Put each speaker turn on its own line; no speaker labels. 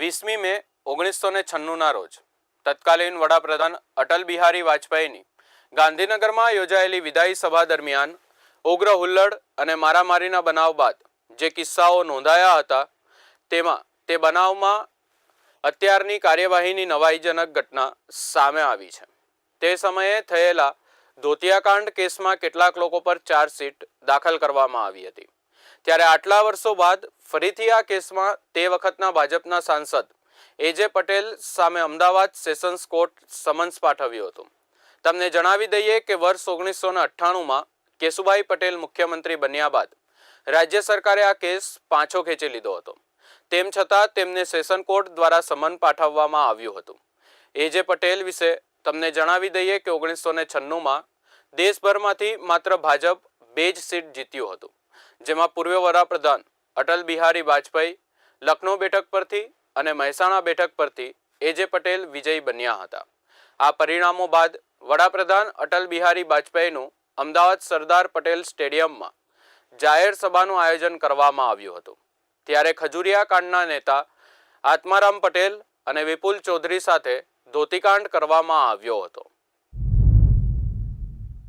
વીસમી મે ઓગણીસો ને છન્નુંના રોજ તત્કાલીન વડાપ્રધાન અટલ બિહારી વાજપેયીની ગાંધીનગરમાં યોજાયેલી વિદાયી સભા દરમિયાન ઉગ્ર હુલ્લડ અને મારામારીના બનાવ બાદ જે કિસ્સાઓ નોંધાયા હતા, તેમાં તે બનાવમાં અત્યારની કાર્યવાહીની નવાઈજનક ઘટના સામે આવી છે. તે સમયે થયેલા ધોતિયાકાંડ કેસમાં કેટલાક લોકો પર ચાર્જશીટ દાખલ કરવામાં આવી હતી. ત્યારે આટલા વર્ષો બાદ ફરીથી આ કેસમાં તે વખતના ભાજપના સાંસદ એજે પટેલ સામે અમદાવાદ સેશન્સ કોર્ટ સમન્સ પાઠવ્યું હતું. તમને જણાવી દઈએ કે વર્ષ ઓગણીસો અઠ્ઠાણુંમાં કેશુભાઈ પટેલ મુખ્યમંત્રી બન્યા બાદ રાજ્ય સરકારે આ કેસ પાછો ખેંચી લીધો હતો. તેમ છતાં તેમને સેશન કોર્ટ દ્વારા સમન પાઠવવામાં આવ્યું હતું. એજે પટેલ વિશે તમને જણાવી દઈએ કે ઓગણીસો છન્નુંમાં દેશભરમાંથી માત્ર ભાજપ બે જ સીટ જીત્યું હતું, જેમાં પૂર્વ વડાપ્રધાન અટલ બિહારી વાજપેયી, લખનૌ બેઠક પરથી અને મહેસાણા બેઠક પરથી એજે પટેલ વિજયી બન્યા હતા. આ પરિણામો બાદ વડાપ્રધાન અટલ બિહારી વાજપેયીનું અમદાવાદ સરદાર પટેલ સ્ટેડિયમમાં જાહેર સભાનું આયોજન કરવામાં આવ્યું હતું. ત્યારે ખજુરિયા કાંડના નેતા આત્મારામ પટેલ અને વિપુલ ચૌધરી સાથે ધોતીકાંડ કરવામાં આવ્યો હતો.